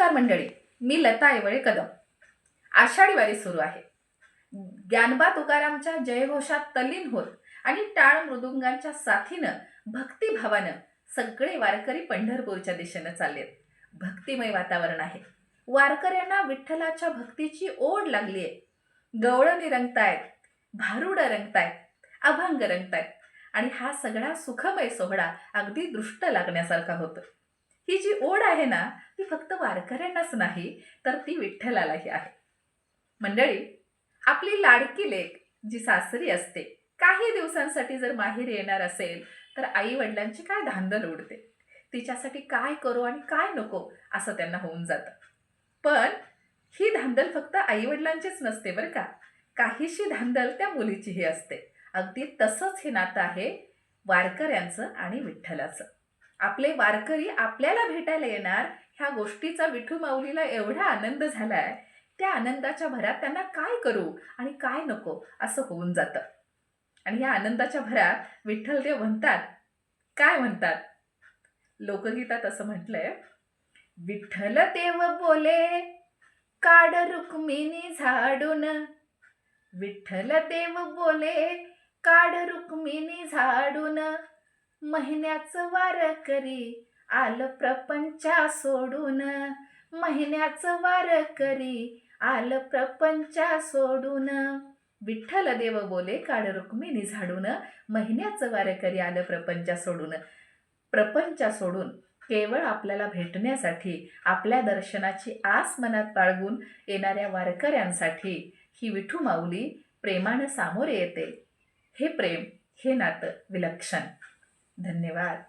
नमस्कार मंडळी मी लता येवळे कदम. आषाढी वारी सुरू आहे. ज्ञानबा तुकारामच्या जयघोषात तल्लीन होत आणि टाळ मृदुंगांच्या साथीनं भक्तिभावानं सगळे वारकरी पंढरपूरच्या दिशेनं चाललेत. भक्तिमय वातावरण आहे. वारकऱ्यांना विठ्ठलाच्या भक्तीची ओढ लागली आहे गवळणी रंगतायत भारुडं रंगतायत अभंग रंगतायत आणि हा सगळा सुखमय सोहळा अगदी दृष्ट लागण्यासारखा होतो. ही जी ओढ आहे ना ती फक्त वारकऱ्यांनाच नाही तर ती विठ्ठलालाही आहे. मंडळी आपली लाडकी लेक जी सासरी असते काही दिवसांसाठी जर माहेर येणार असेल तर आई वडिलांची काय धांदल उडते? तिच्यासाठी काय करू आणि काय नको असं त्यांना होऊन जातं. पण ही धांदल फक्त आई वडिलांचीच नसते बरं का. काहीशी धांदल त्या मुलीचीही असते. अगदी तसंच हे नातं आहे वारकऱ्यांचं आणि विठ्ठलाचं. आपले वारकरी आपल्याला भेटायला येणार ह्या गोष्टीचा विठू माऊलीला एवढा आनंद झालाय त्या आनंदाच्या भरात त्यांना काय करू आणि काय नको असं होऊन जातं. आणि या आनंदाच्या भरात विठ्ठलदेव म्हणतात काय म्हणतात? लोकगीतात असं म्हटलंय विठ्ठल देव बोले काड रुक्मिणी झाडून. विठ्ठल देव बोले काड रुक्मिणी झाडून. महिन्याचं वार करी आलं प्रपंचा सोडून. महिन्याचं वार करी आलं प्रपंचा सोडून. विठ्ठल देव बोले काळ रुक्मिणी झाडून. महिन्याचं वार करी आलं प्रपंचा सोडून. प्रपंचा सोडून केवळ आपल्याला भेटण्यासाठी आपल्या दर्शनाची आस मनात बाळगून येणाऱ्या वारकऱ्यांसाठी ही विठू माऊली प्रेमानं सामोरे येते. हे प्रेम हे नातं विलक्षण. धन्यवाद.